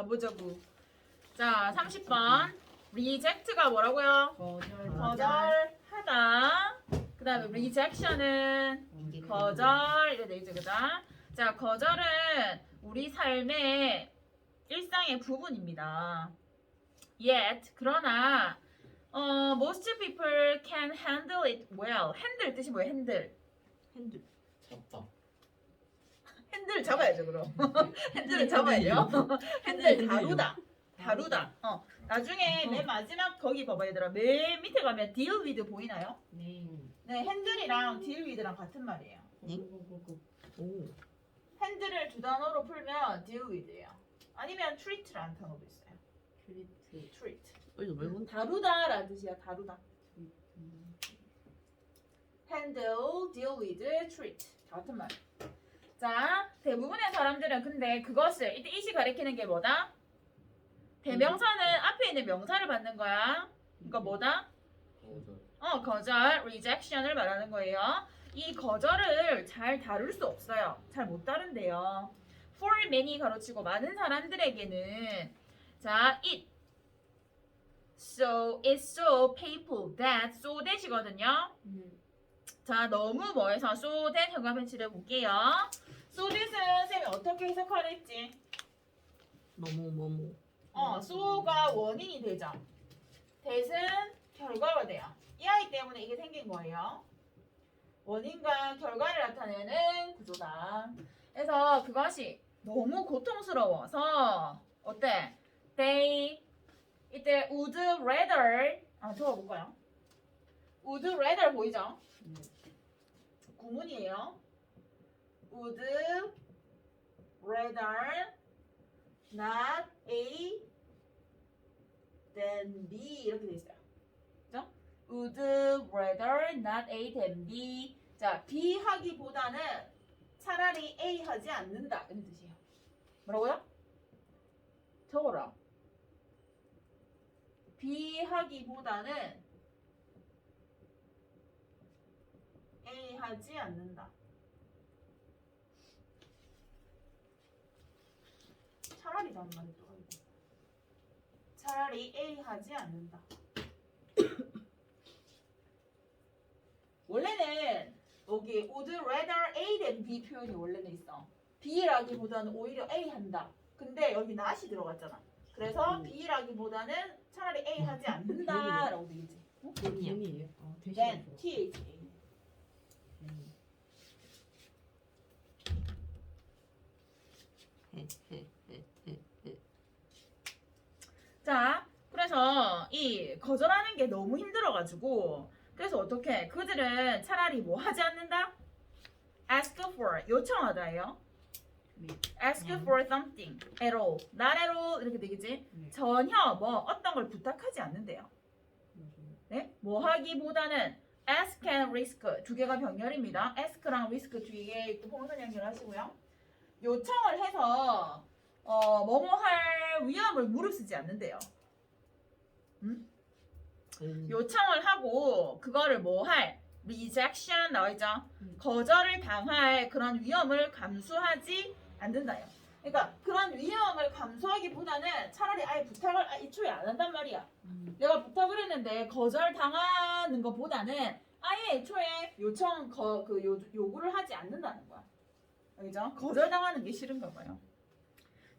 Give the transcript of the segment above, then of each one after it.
가보자고. 자, 30번. reject가 뭐라고요? 거절. 거절하다. 그 다음에 rejection은 거절 이래 되죠, 그죠? 자, 거절은 우리 삶의 일상의 부분입니다. Yet, 그러나 어, most people can handle it well. handle 뜻이 뭐예요? handle. 핸들. 잡다. 핸들 잡아야죠, 그럼. 핸들을 잡아야죠. 핸들 다루다. 다루다. 어. 나중에 맨 마지막 거기 봐봐 얘들아. 맨 밑에 가면 deal with 보이나요? 네. 네, 핸들이랑 deal with랑 같은 말이에요. 오. 핸들을 두 단어로 풀면 deal with예요. 아니면 treat라는 단어도 있어요. 트리트. treat. 이거 왜 본? 다루다라는 뜻이야. 다루다. handle, deal with, treat. 다 같은 말. 자, 대부분의 사람들은 근데 그것을 이때 이시 가리키는 게 뭐다? 대명사는 앞에 있는 명사를 받는 거야. 그러니까 뭐다? 거절. 어, 거절, rejection을 말하는 거예요. 이 거절을 잘 다룰 수 없어요. 잘 못 다룬대요. for many 가로치고 많은 사람들에게는 자, it so it's so painful that so that이거든요. 자, 너무 뭐해서 that 현관 펜치를 볼게요. that은 쌤이 어떻게 해석하랬지? 너무 뭐뭐. 어, so가 원인이 되죠. that은 결과가 돼요. 이 아이 때문에 이게 생긴 거예요. 원인과 결과를 나타내는 구조다. 그래서 그것이 너무 고통스러워서 어때? They 이때 would rather 아 적어볼까요? Would rather 보이죠? 구문이에요. would rather not A than B 이렇게 돼 있어요. 그죠? would rather not A than B. 자, B 하기보다는 차라리 A 하지 않는다 이런 뜻이에요. 뭐라고요? 적어라. B 하기보다는 A 하지 않는다. 차라리라는 말이 또 하고 차라리 A 하지 않는다. 원래는 여기 would rather A than B 표현이 원래는 있어. B라기보다는 오히려 A 한다. 근데 여기 not이 들어갔잖아. 그래서 음. B라기보다는 차라리 A 하지 않는다라고 되겠지. 어? 돈이요. 아, Then TH. 자, 그래서 이 거절하는 게 너무 힘들어가지고 그래서 어떻게 그들은 차라리 뭐 하지 않는다? ask for 요청하다예요. 네. ask 음. for something at all, not at all 이렇게 되겠지? 네. 전혀 뭐 어떤 걸 부탁하지 않는데요. 네? 뭐 하기보다는 ask and risk 두 개가 병렬입니다. ask랑 risk 뒤에 있고 홍선 연결하시고요. 요청을 해서 어, 뭐뭐 할 위험을 무릅쓰지 않는데요. 음. 요청을 하고 그거를 뭐할 rejection 나와있죠. 음. 거절을 당할 그런 위험을 감수하지 않는다요. 그러니까 그런 위험을 감수하기보다는 차라리 아예 부탁을 아, 애초에 안 한단 말이야. 음. 내가 부탁을 했는데 거절 당하는 것보다는 아예 애초에 요청 거, 그 요, 요구를 하지 않는다는 거야. 알죠? 거절 당하는 게 싫은가 봐요.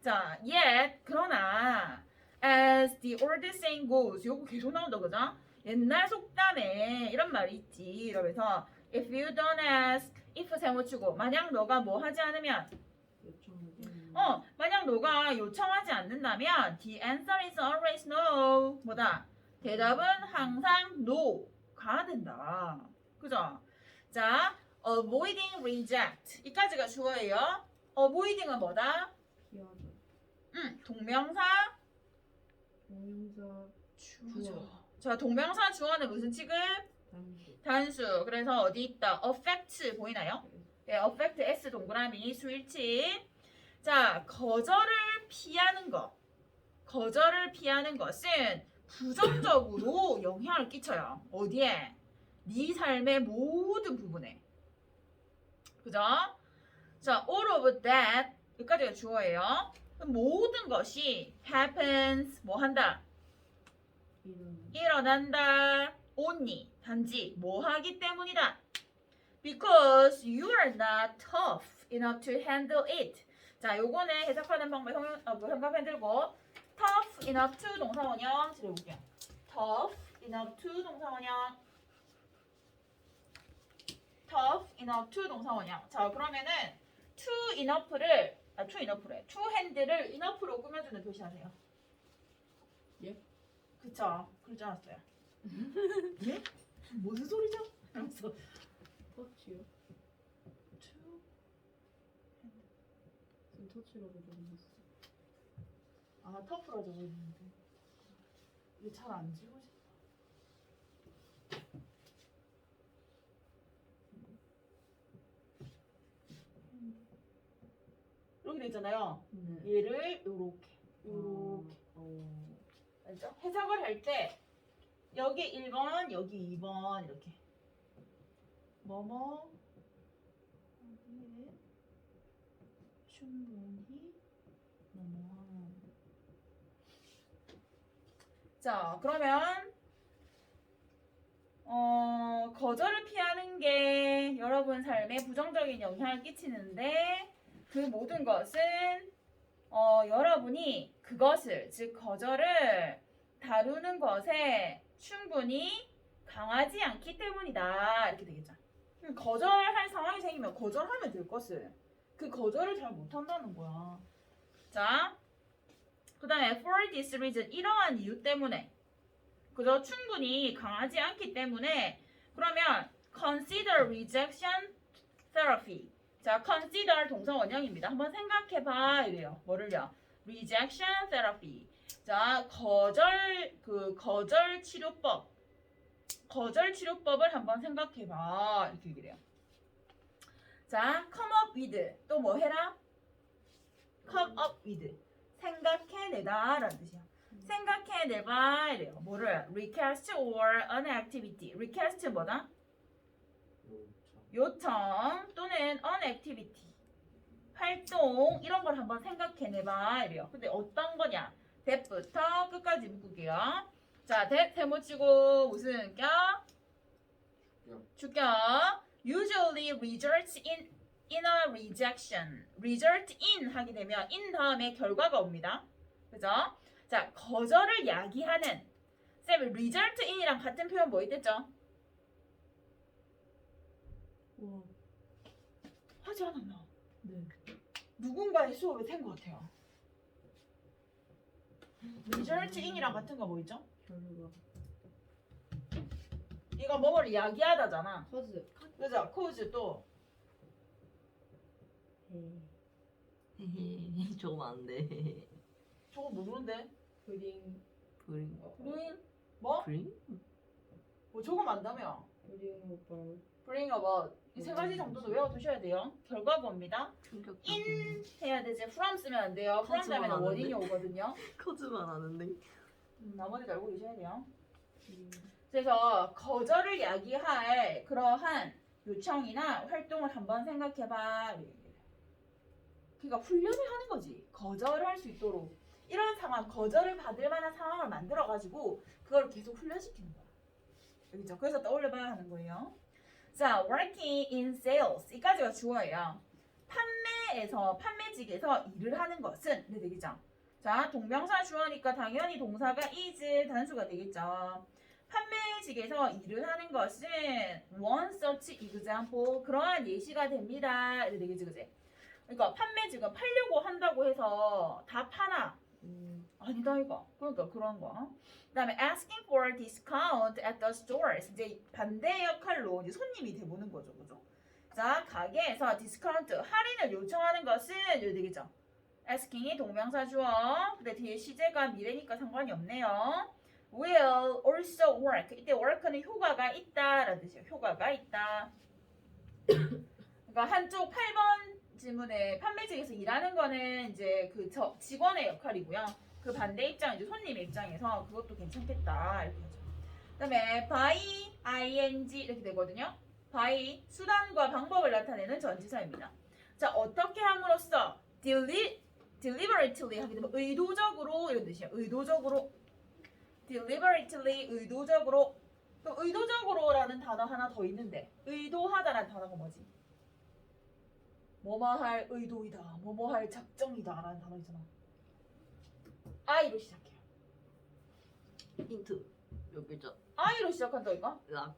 자, yet 그러나 as the old saying goes 요거 계속 나온다 그죠? 옛날 속담에 이런 말이 있지 이러면서 if you don't ask if 세모치고 만약 너가 뭐 하지 않으면 어 만약 너가 요청하지 않는다면 the answer is always no 뭐다 대답은 항상 no가 된다 그죠? 자 avoiding reject 이까지가 주어예요 avoiding은 뭐다? 피하다. 음 동명사 동영사 주어 자 동명사 주어는 무슨 취급? 단수. 단수. 그래서 어디 있다? affect 보이나요? 네, affect S 동그라미 수일치. 자, 거절을 피하는 것. 거절을 피하는 것은 부정적으로 영향을 끼쳐요. 어디에? 네 삶의 모든 부분에. 그죠? 자, all of that 여기까지가 주어예요. 모든 것이 happens 뭐 한다 일어난다 only 단지 뭐 하기 때문이다 because you are not tough enough to handle it 자 요거는 해석하는 방법 형, 어, 그 현감 들고 tough enough to 동사 원형 들어볼게요 tough enough to 동사 원형 tough enough to 동사 원형 자 그러면은 to enough를 아 to enough래 to handle을 enough로 꾸며주는 표시하세요 예? 그쵸 그러지 않았어요 예? 무슨 소리죠? 이러면서 터치요? to 지금 터치라고 적어놨어 아 터프라 적어 있는데 이게 잘 안 지워져. 이렇게 돼 있잖아요. 네 얘를 요렇게 요렇게 어. 알죠? 해석을 할 때 여기 1번 여기 2번 이렇게 뭐뭐 여기에 충분히 뭐뭐 자 그러면 어, 거절을 피하는 게 여러분 삶에 부정적인 영향을 끼치는데 그 모든 것은 어, 여러분이 그것을 즉 거절을 다루는 것에 충분히 강하지 않기 때문이다. 이렇게 되겠죠. 거절할 상황이 생기면 거절하면 될 것을. 그 거절을 잘 못한다는 거야. 자, 그 다음에 for this reason 이러한 이유 때문에. 그저 충분히 강하지 않기 때문에. 그러면 consider rejection therapy 자, consider 동사 원형입니다. 한번 생각해봐 이래요. 뭐를요? rejection therapy. 자, 거절 그 거절 치료법. 거절 치료법을 한번 생각해봐 이렇게 얘기를 해요. 자, come up with 또 뭐 해라? come up with 생각해내다 라는 뜻이야. 생각해내봐 이래요. 뭐를? recast or an activity. recast 뭐다? 요청 또는 on activity 활동 이런 걸 한번 생각해내봐 이래요. 근데 어떤 거냐? that부터 끝까지 묶을게요. 자, that 세모 치고 무슨 격? 주격. usually results in in a rejection. result in 하게 되면 in 다음에 결과가 옵니다. 그죠? 자, 거절을 야기하는 쌤 result in이랑 같은 표현 뭐 있댔죠? 와 하지 않았나? 네. 누군가의 수업에 된것 같아요. result in이랑 같은 거 뭐 있죠? 결과 이거 뭐뭐를 이야기하다잖아. 커즈 그죠? cause 또해 저거 안 돼. 저거 모르는데. 브링 브링. bring 뭐? 브링? 뭐 저거 만다며. 브링 오빠 bring about 이 세 가지 정도도 외워두셔야 돼요. 결과고입니다. 충격적인. in 해야 되지 from 쓰면 안 돼요. from 하지만 다음에 는 안 원인이 오거든요. 커즈만 아는데. 음, 나머지도 알고 계셔야 돼요. 그래서 거절을 야기할 그러한 요청이나 활동을 한번 생각해봐. 그러니까 훈련을 하는 거지. 거절을 할 수 있도록 이런 상황, 거절을 받을 만한 상황을 만들어 가지고 그걸 계속 훈련시키는 거야. 여기죠. 그래서 떠올려봐야 하는 거예요. 자, working in sales 이까지가 주어예요. 판매에서 판매직에서 일을 하는 것은 네 되겠죠. 자, 동명사 주어니까 당연히 동사가 is 단수가 되겠죠. 판매직에서 일을 하는 것은 one such example 그러한 예시가 됩니다. 이래 되겠지, 그지? 그러니까 판매직은 팔려고 한다고 해서 다 파나? 음, 아니다 이거. 그러니까 그런 거. 그다음에 asking for discount at the stores 이제 반대 역할로 이제 손님이 돼보는 거죠, 그죠? 자, 가게에서 디스카운트 할인을 요청하는 것은 이래 되겠죠. asking이 동명사 주어. 근데 뒤에 시제가 미래니까 상관이 없네요. will also work. 이때 work는 효과가 있다라는 뜻이에요. 효과가 있다. 그러니까 한쪽 8번 질문에 판매직에서 일하는 거는 이제 그 저, 직원의 역할이고요. 그 반대 입장 이제 손님의 입장에서 그것도 괜찮겠다 이렇게 하죠. 그다음에 by ing 이렇게 되거든요. by 수단과 방법을 나타내는 전치사입니다. 자 어떻게 함으로써 delete deliberately 하게 되면 의도적으로 이런 뜻이야. 의도적으로 deliberately 의도적으로 또 의도적으로라는 단어 하나 더 있는데 의도하다라는 단어가 뭐지? 뭐뭐 할 의도이다, 뭐뭐 할 작정이다라는 단어 있잖아. I로 시작해요. 힌트. 몇 글자? I로 시작한다니까? 락.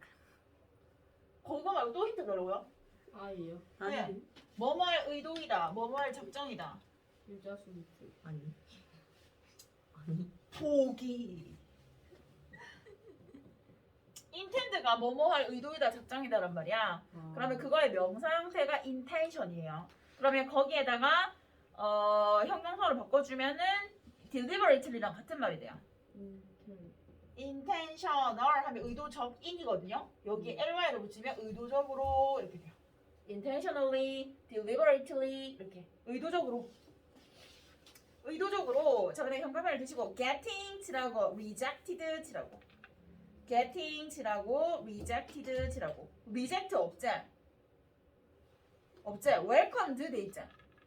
그거 말고 또 힌트 달라고요? 아이요. 아니. 네. 뭐뭐할 의도이다, 뭐뭐할 작정이다. 유자수 힌트. 아니. 아니. 포기. intend가 뭐뭐할 의도이다, 작정이다란 말이야. 아. 그러면 그거의 명사 형태가 intention이에요. 그러면 거기에다가 어, 형용사로 바꿔주면은 deliberately랑 같은 말이 돼요. intentional 하면 의도적인이거든요. 여기 ly로 붙이면 의도적으로 이렇게 돼요. intentionally, deliberately 이렇게 의도적으로 의도적으로 자 그다음에 현관말을 드시고 getting 치라고 rejected 치라고 getting 치라고 rejected 치라고 reject 없지? 없지? welcomed 돼 있지?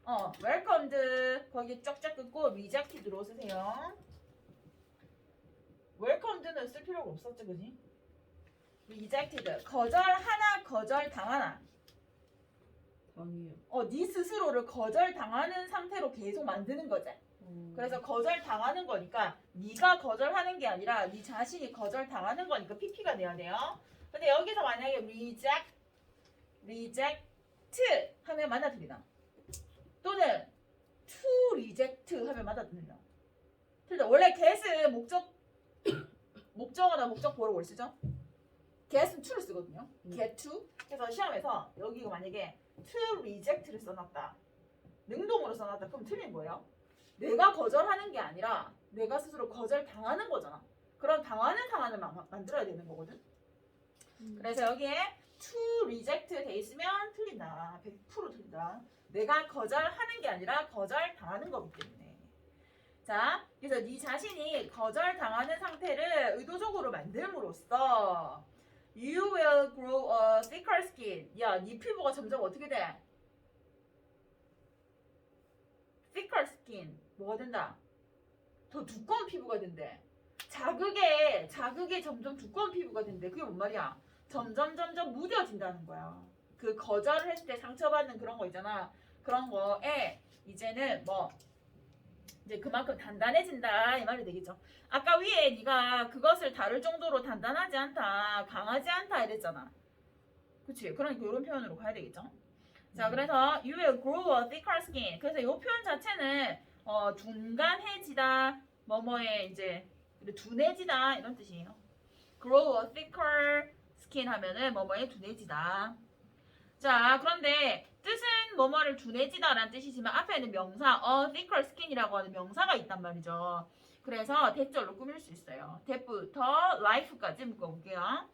어 welcomed 거기 쫙쫙 끊고 rejected로 쓰세요. 웰컴드는 쓸 필요가 없었지 그지? rejected 거절 하나 거절 당하나 당이요. 어 네 스스로를 거절 당하는 상태로 계속 만드는 거지 어. 그래서 거절 당하는 거니까 네가 거절하는 게 아니라 네 자신이 거절 당하는 거니까 PP가 돼야 돼요 근데 여기서 만약에 reject reject 하면 맞나 틀리나 또는 to reject 하면 맞아 틀리나 틀리다 원래 get은 목적 목적어나 목적보로 뭘 쓰죠? get은 to를 쓰거든요 음. get to 그래서 시험에서 여기가 만약에 to reject를 써놨다 능동으로 써놨다 그럼 틀린 거예요 내가 거절하는 게 아니라 내가 스스로 거절 당하는 거잖아 그런 당하는 상황을 마- 만들어야 되는 거거든 음. 그래서 여기에 to reject 돼 있으면 틀린다. 100% 틀린다. 내가 거절하는 게 아니라 거절 당하는 거기 때문에. 자, 그래서 네 자신이 거절 당하는 상태를 의도적으로 만듦으로써 you will grow a thicker skin. 야, 네 피부가 점점 어떻게 돼? thicker skin. 뭐가 된다? 더 두꺼운 피부가 된대. 자극에 자극에 점점 두꺼운 피부가 된대. 그게 뭔 말이야? 점점 점점 무뎌진다는 거야. 그 거절을 했을 때 상처받는 그런 거 있잖아. 그런 거에 이제는 뭐 이제 그만큼 단단해진다 이 말이 되겠죠. 아까 위에 네가 그것을 다룰 정도로 단단하지 않다, 강하지 않다 이랬잖아. 그치? 그러니까 이런 표현으로 가야 되겠죠. 자, 음. 그래서 you will grow a thicker skin. 그래서 이 표현 자체는 어, 둔감해지다, 뭐뭐에 이제 둔해지다 이런 뜻이에요. grow a thicker skin 하면은 뭐뭐에 둔해지다. 자, 그런데 뜻은 뭐뭐를 둔해지다 라는 뜻이지만 앞에는 명사 a thicker skin이라고 하는 명사가 있단 말이죠. 그래서 대절로 꾸밀 수 있어요. 대부터 life까지 묶어볼게요.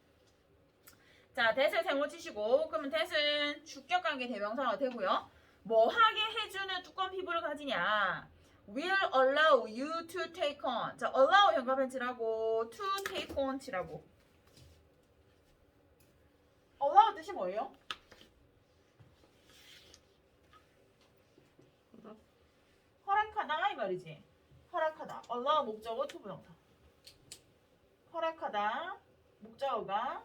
자, 대을 세모 치시고 그러면 대은 주격관계 대명사가 되고요. 뭐 하게 해주는 두꺼운 피부를 가지냐? will allow you to take on. 자, allow 현관펜 치라고 to take on 치라고. allow 뜻이 뭐예요? 허락. 허락하다 이 말이지. 허락하다. allow 목적어 to 부정사. 허락하다 목적어가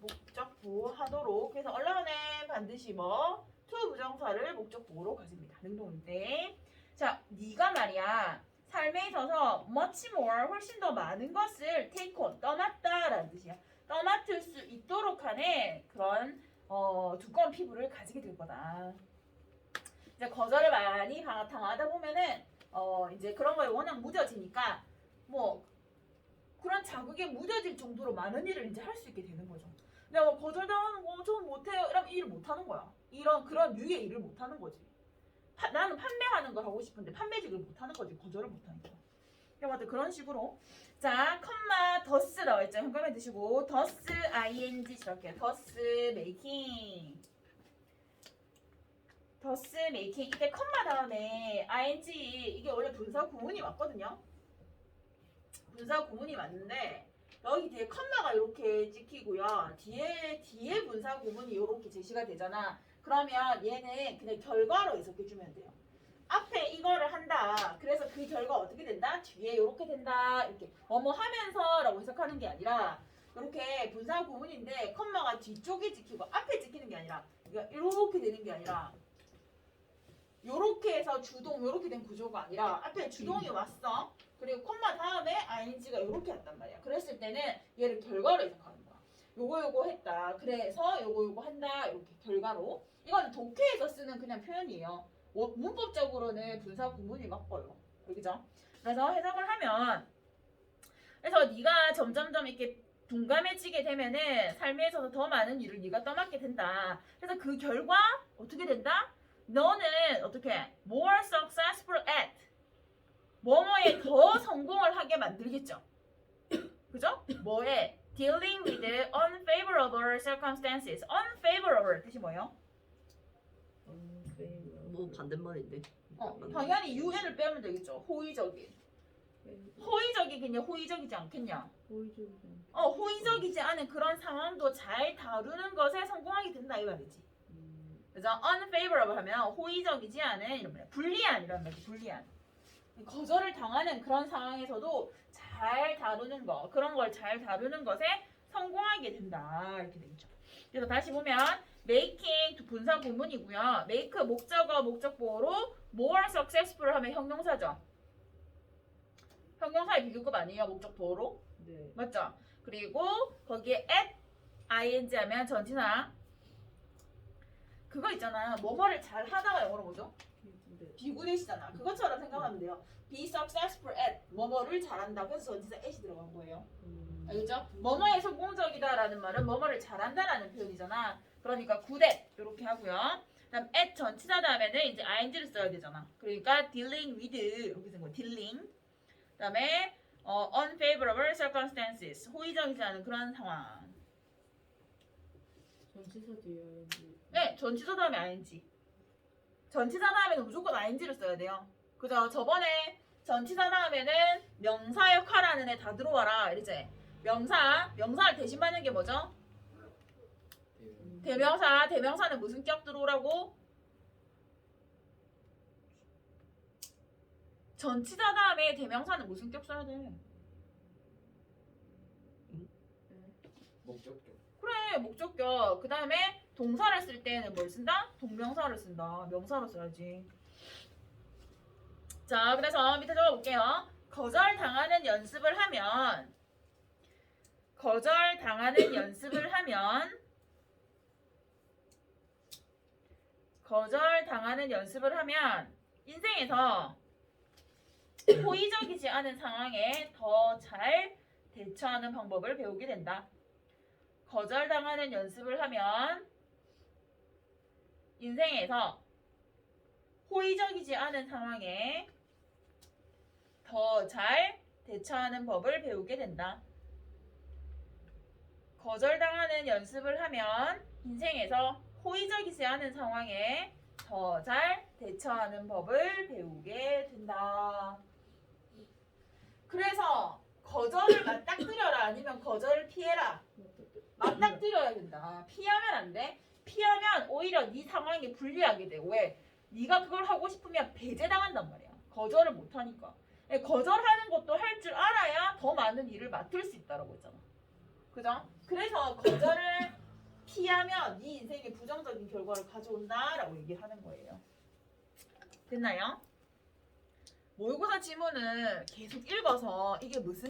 목적보 하도록 그래서 allow는 반드시 뭐 to 부정사를 목적보로 가집니다. 능동일 때. 자, 네가 말이야. 삶에 있어서 much more 훨씬 더 많은 것을 take on 떠맡다라는 뜻이야. 떠맡을 수 있도록 하는 그런 어, 두꺼운 피부를 가지게 될 거다. 이제 거절을 많이 당- 당하다 보면은 어 이제 그런 거에 워낙 무뎌지니까 뭐 그런 자극에 무뎌질 정도로 많은 일을 이제 할 수 있게 되는 거죠. 내가 뭐 거절당하는 거전 못해요. 이러면 일을 못하는 거야. 이런 그런 류의 일을 못하는 거지. 파- 나는 판매하는 걸 하고 싶은데 판매직을 못하는 거지. 거절을 못하니까. 여하튼 그런 식으로 자 컴마 더스 나와 있죠. 현관에 드시고 더스 ing 이렇게 더스 메이킹 더스 메이킹 이때 컴마 다음에 ing 이게 원래 분사 구문이 맞거든요. 분사 구문이 맞는데 여기 뒤에 컴마가 이렇게 찍히고요. 뒤에 뒤에 분사 구문이 이렇게 제시가 되잖아. 그러면 얘는 그냥 결과로 해석해 주면 돼요. 앞에 이거를 한다. 그래서 그 결과 어떻게 된다? 뒤에 이렇게 된다. 이렇게 뭐뭐 하면서라고 해석하는 게 아니라 이렇게 분사 구문인데 컴마가 뒤쪽에 찍히고 앞에 찍히는 게 아니라 그러니까 이렇게 되는 게 아니라 요렇게 해서 주동 요렇게 된 구조가 아니라 앞에 주동이 왔어. 그리고 콤마 다음에 ing가 요렇게 왔단 말이야. 그랬을 때는 얘를 결과로 해석하는 거야. 요거 요거 했다. 그래서 요거 요거 한다. 이렇게 결과로. 이건 독해에서 쓰는 그냥 표현이에요. 워- 문법적으로는 분사 구문이 맞고요. 그죠? 그래서 해석을 하면 그래서 네가 점점점 이렇게 둔감해지게 되면은 삶에 있어서 더 많은 일을 네가 떠맡게 된다. 그래서 그 결과 어떻게 된다? 너는 어떻게 more successful at 뭐뭐에 더 성공을 하게 만들겠죠. 그죠? 뭐에 dealing with unfavorable circumstances. unfavorable 뜻이 뭐예요? 뭐 반대말인데. 어, 당연히 un을 빼면 되겠죠. 호의적인. 호의적이겠냐, 호의적이지 않겠냐. 호의적이잖아. 어, 호의적이지 않은 그런 상황도 잘 다루는 것에 성공하게 된다 이 말이지. 음, 그래서 unfavorable 하면 호의적이지 않은 이런 말이야. 불리한 이런 말이지. 불리한. 거절을 당하는 그런 상황에서도 잘 다루는 거, 그런 걸 잘 다루는 것에 성공하게 된다 이렇게 되겠죠. 그래서 다시 보면 making 두 분사 구문이고요. make 목적어 목적 보호로 more successful 하면 형용사죠. 형용사의 비교급 아니에요 목적 보호로? 네. 맞죠? 그리고 거기에 at ing 하면 전치사 그거 있잖아요. 뭐뭐를 잘 하다가 영어로 뭐죠? 네. 비구대시잖아. 그것처럼 생각하면 돼요. be successful at 뭐뭐를 잘한다. 그래서 전치사 at이 들어간 거예요. 음, 알겠죠? 뭐뭐에 성공적이다라는 말은 뭐뭐를 잘한다라는 표현이잖아. 그러니까 at 이렇게 하고요. 그다음 at 전치사 다음에는 이제 ing를 써야 되잖아. 그러니까 dealing with 이렇게 쓴 거예요. dealing. 그다음에 어, unfavorable circumstances 호의적이지 않은 그런 상황. 전치사 뒤에. 네, 전치사 다음에 ing. 전치사 다음에는 무조건 ing를 써야 돼요. 그죠? 저번에 전치사 다음에는 명사 역할하는 애 다 들어와라. 이러지. 명사, 명사를 대신 받는 게 뭐죠? 음, 대명사, 대명사는 무슨 격 들어오라고? 전치사 다음에 대명사는 무슨 격 써야 돼? 목적격 그래, 목적격. 그 다음에 동사를 쓸 때는 뭘 쓴다? 동명사를 쓴다. 명사로 써야지. 자, 그래서 밑에 적어볼게요. 거절 당하는 연습을 하면, 거절 당하는 연습을 하면, 거절 당하는 연습을 하면, 인생에서 호의적이지 않은 상황에 더 잘 대처하는 방법을 배우게 된다. 거절당하는 연습을 하면 인생에서 호의적이지 않은 상황에 더 잘 대처하는 법을 배우게 된다. 거절당하는 연습을 하면 인생에서 호의적이지 않은 상황에 더 잘 대처하는 법을 배우게 된다. 그래서 거절을 맞닥뜨려라 아니면 거절을 피해라. 맞닥뜨려야 된다. 피하면 안 돼. 피하면 오히려 네 상황이 불리하게 돼. 왜? 네가 그걸 하고 싶으면 배제당한단 말이야. 거절을 못 하니까. 예, 거절하는 것도 할 줄 알아야 더 많은 일을 맡을 수 있다라고 했잖아. 그죠? 그래서 거절을 피하면 네 인생에 부정적인 결과를 가져온다라고 얘기를 하는 거예요. 됐나요? 모의고사 지문을 계속 읽어서 이게 무슨